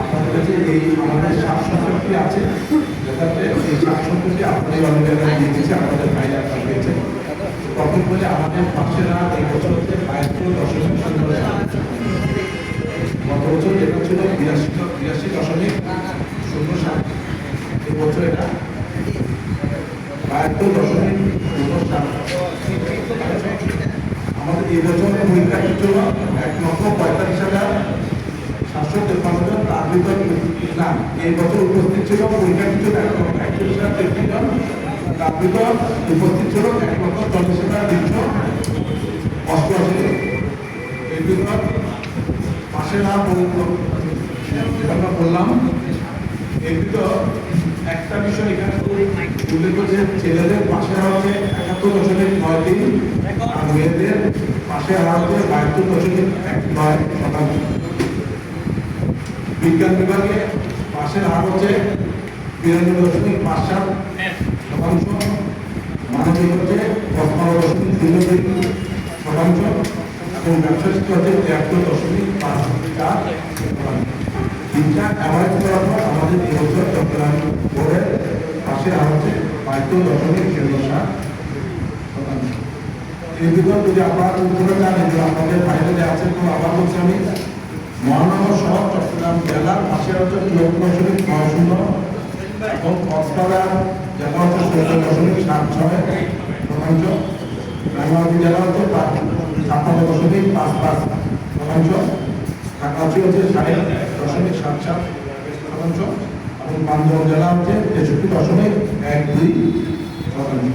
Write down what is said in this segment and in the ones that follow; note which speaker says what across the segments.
Speaker 1: আপনাদের কাছে এই আমাদের সাত সত্তরটি আছে এই সাত আপনাদের অনেক জায়গায় দিয়ে দিয়েছে আপনাদের ফাইল আপনার পেয়েছে প্রথম বলে আমাদের এই বছর। গত বছর যেটা ছিল বিরাশি বিরাশি দশমিক শূন্য সাত এই এটা বাহাত্তর দশমিক শূন্য সাত আমাদের এই বছর পরীক্ষার জন্য এক লক্ষ পঁয়তাল্লিশ হাজার সাতশো তেপ্পান্ন জন ভিতর না এই বছর উপস্থিত ছিল পরীক্ষার জন্য এক লক্ষ একচল্লিশ হাজার তেত্রিশ জন তার উপস্থিত ছিল এক লক্ষ চল্লিশ হাজার তিনশো অষ্টআশি। এর ভিতর পাশে না যেটা বললাম। এর ভিতর একটা বিষয় এখানে উল্লেখ করছে, ছেলেদের পাশে হচ্ছে একাত্তর দশমিক আর মেয়েদের পাশে হার হচ্ছে বাহাত্তর দশমিক এক নয় শতাংশ বিজ্ঞান বিভাগে পাশের হার হচ্ছে বিরানব্বই দশমিক পাঁচ সাত শতাংশ, মানবিক হচ্ছে পঁচপান্ন দশমিক তিন শতাংশ, এবং ব্যবসা হচ্ছে তিয়াত্তর দশমিক পাঁচ চার শতাংশ। তিনটা অ্যাভারেজ করার পর আমাদের এবছর চট্টগ্রাম বোর্ডের পাশে আর হচ্ছে বাহাত্তর দশমিক শূন্য সাত বিগত যদি আপনারা উত্তরে জানেন যে আপনাদের বাইরে আছে তো আবার বলছি আমি, মহানগর শহর, চট্টগ্রাম জেলার পাশে হচ্ছে চুয়াত্তর দশমিক নয় শূন্য এবং কক্সবাজার জেলা হচ্ছে চৌদ্দ দশমিক সাত ছয় শতাংশ রাঙ্গামাটি জেলা হচ্ছে ছাপ্পান্ন দশমিক পাঁচ পাঁচ শতাংশ ঢাকাচি হচ্ছে সাড়ে দশমিক সাত সাত শতাংশ এবং বান্ধব জেলা হচ্ছে তেষট্টি দশমিক এক দুই শতাংশ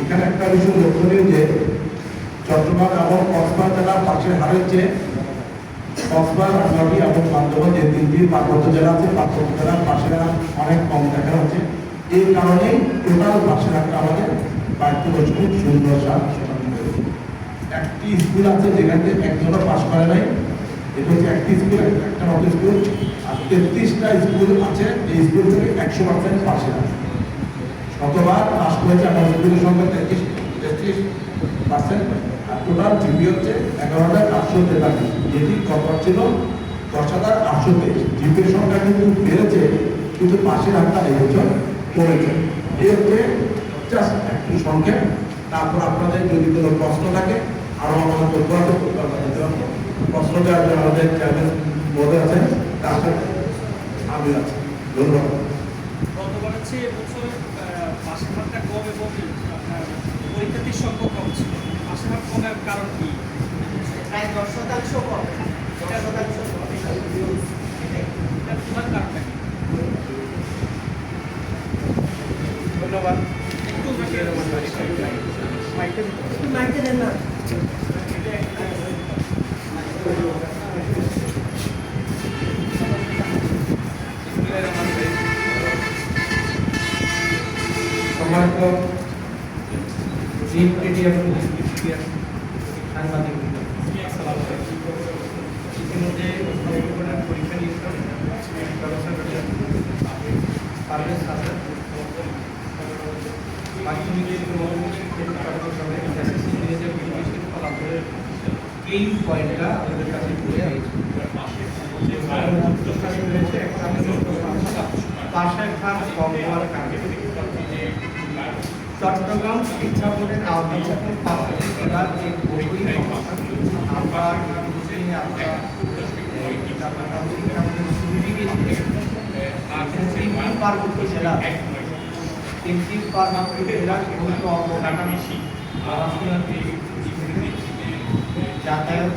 Speaker 1: এখানে একটা বিষয় লক্ষণীয় যে চট্টগ্রাম এবং কক্সবাজার জেলার পাশের হারের চেয়ে কক্সবাজার এবং বান্ধবন যে তিনটি পার্বত্য জেলা আছে, পার্বত্য জেলার পাশের অনেক কম দেখা যাচ্ছে। এই কারণেই টোটাল পাশের হারটা আমাদের বাহাত্তর দশমিক শূন্য সাত শতাংশ। একটি স্কুল আছে যেখানে একজনও পাশ করে নাই। এটা হচ্ছে একটি স্কুল, একটা মতো স্কুল। আর তেত্রিশটা স্কুল আছে, এই স্কুল থেকে একশো পার্সেন্ট পাশে আছে। শতবার পাস করেছে আমাদের স্কুলের সংখ্যা তেত্রিশ। টোটাল জিপি হচ্ছে এগারো হাজার আটশো তেতাল্লিশ। যেটি গত ছিল দশ হাজার আটশো তেইশ জিপির সংখ্যা কিন্তু বেড়েছে, কিন্তু পাশের হারটা এই বছর কমেছে এই হচ্ছে জাস্ট একটু সংখ্যা। তারপর আপনাদের যদি কোনো প্রশ্ন থাকে আরও আমাদের হবে প্রশ্ন দেওয়ার জন্য আমাদের চেয়ারম্যান বোর্ডে আছেন, তার সাথে আমি আছি। ধন্যবাদ
Speaker 2: গতবার হচ্ছে এবছর পাশের হারটা কম এবং আপনার পরীক্ষার্থীর সংখ্যা কম ছিল। হার কমের কারণ কি?
Speaker 3: প্রায় দশ শতাংশ কম। দশ শতাংশ কম।
Speaker 2: এটার প্রধান কারণটা কি
Speaker 3: ধন্যবাদ।
Speaker 2: একটু
Speaker 3: মাইকে দেন না।
Speaker 4: সম্মানিত জিম টিডি এবং সাংবাদিক ইতিমধ্যে পরীক্ষা নিরীক্ষণ ব্যবস্থা করেছেন পারভেজ হাসান মাধ্যমিকের ফলাফলের এই পয়েন্টটা আমাদের কাছে ঘুরে একটা পাশের কম হওয়ার কারণে চট্টগ্রাম শিক্ষা বোর্ডের আওতায় যখন পাশের জেলার যে বই আমরা পড়াশোনার যাতায়াত,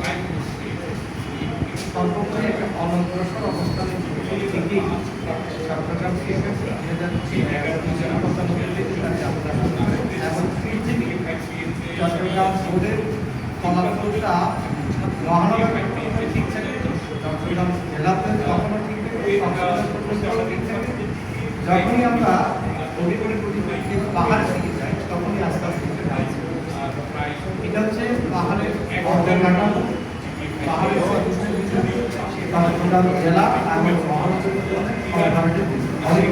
Speaker 4: সর্বোপরি একটা অনগ্রসর অবস্থানে থেকেই চট্টগ্রাম শিক্ষা দুই হাজার এগারো এবং পৃথিবী চট্টগ্রাম বোর্ডের ফলাফলটা মহানগর জেলাতে কখনো ঠিক যখনই আমরা পাহাড়ের দিকে যাই তখনই আস্তে আস্তে। এটা হচ্ছে পাহাড়ের পাহাড়ের জেলা এবং মহানগর অনেক